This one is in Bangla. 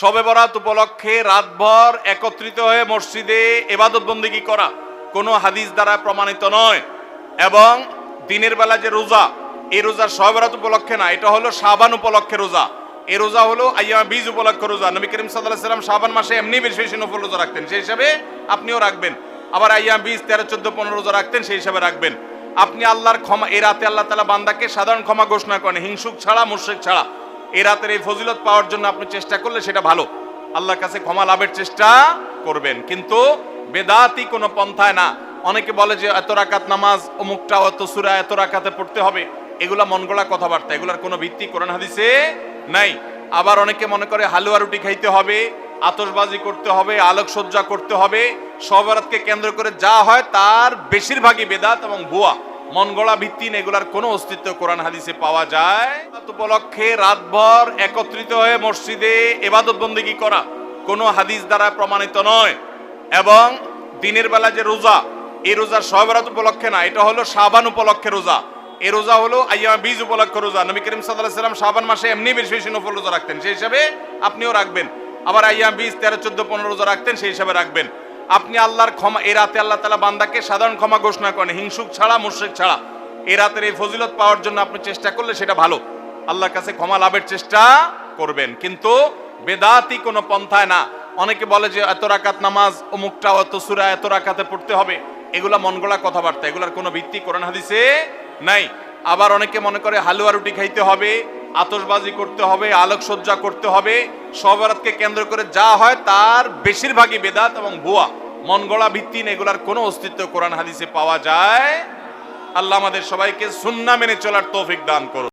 শবে বরাত উপলক্ষে রাতভর একত্রিত হয়ে মসজিদে এবাদত বন্দিগি করা কোনো হাদিস দ্বারা প্রমাণিত নয়। এবং দিনের বেলা যে রোজা, এই রোজা বরাত উপলক্ষে না, এটা হলো শাবান উপলক্ষে রোজা। এই রোজা হলো আইয়া বীজ উপলক্ষে রোজা। নবী করিম সাল্লাহ সাল্লাম শাবান মাসে এমনি বেশি বেশি নফল রোজা রাখতেন, সেই হিসাবে আপনিও রাখবেন। আবার আইয়া বীজ তেরো, চোদ্দ, পনেরো রোজা রাখতেন, সেই হিসাবে রাখবেন। আপনি আল্লাহর ক্ষমা, এই রাতে আল্লাহ তালা বান্দাকে সাধারণ ক্ষমা ঘোষণা করেন। হিংসুক ছাড়া মুর্শেক ছাড়া। এই রাতের এই ফজিলত পাওয়ার জন্য আপনি চেষ্টা করলে সেটা ভালো। আল্লাহর কাছে ক্ষমা লাভের চেষ্টা করবেন। কিন্তু বেদাতি কোনো পন্থায় না। অনেকে বলে যে এত রাকাত নামাজ, অমুকটা অত সুরা এত রাকাতে পড়তে হবে। এগুলা মন গড়া কথাবার্তা, এগুলার কোনো ভিত্তি কোরআন হাদিসে নাই। আবার অনেকে মনে করে হালুয়া রুটি খাইতে হবে, আতশবাজি করতে হবে, আলোকসজ্জা করতে হবে সবরাতকে কেন্দ্র করে যা হয় তার বেশিরভাগই বেদাত এবং ভুয়া। মন গড়া ভিত্তিহীন এগুলার কোনো অস্তিত্ব কোরআন হাদিসে পাওয়া যায়। উপলক্ষে রাতভর একত্রিত হয়ে মসজিদে এবাদত বন্দিগি করা কোনো হাদিস দ্বারা প্রমাণিত নয়। এবং দিনের বেলা যে রোজা, এই রোজার সহবরাত উপলক্ষে না, এটা হলো সাবান উপলক্ষে রোজা। এ রোজা হলো আইয়া বীজ উপলক্ষে রোজা। নবী করিম সাল্লাহ সাল্লাম শাবান মাসে এমনি বেশি বেশি নফল রোজা রাখতেন। সেই হিসাবে আপনিও রাখবেন। আবার আইয়া বীজ তেরো, চোদ্দ, পনেরো রোজা রাখতেন, সেই হিসাবে রাখবেন। আপনি আল্লাহর ক্ষমা, এ রাতে আল্লাহ তালা বান্দাকে সাধারণ ক্ষমা ঘোষণা করেন, হিংসুক ছাড়া মুর্শেক ছাড়া। এ রাতের এই ফজিলত পাওয়ার জন্য আপনি চেষ্টা করলে সেটা ভালো। আল্লাহর কাছে ক্ষমা লাভের চেষ্টা করবেন, কিন্তু বেদাতি কোনো পন্থায় না। অনেকে বলে যে এত রাকাত নামাজ, অমুকটা অত সুরা, এত রাকাতে পড়তে হবে। এগুলা মন গড়া কথাবার্তা, এগুলার কোনো ভিত্তি কোরআন হাদিসে নাই। আবার অনেকে মনে করে হালুয়া রুটি খাইতে হবে আতশবাজি করতে হবে, আলোকসজ্জা করতে হবে। সবরাতকে কেন্দ্র করে যা হয় তার বেশিরভাগই বেদাত এবং ভুয়া। মন গড়া ভিত্তিহীন এগুলার কোনো অস্তিত্ব কোরআন হাদিসে পাওয়া যায়। আল্লাহ আমাদের সবাইকে সুন্না মেনে চলার তৌফিক দান করুন।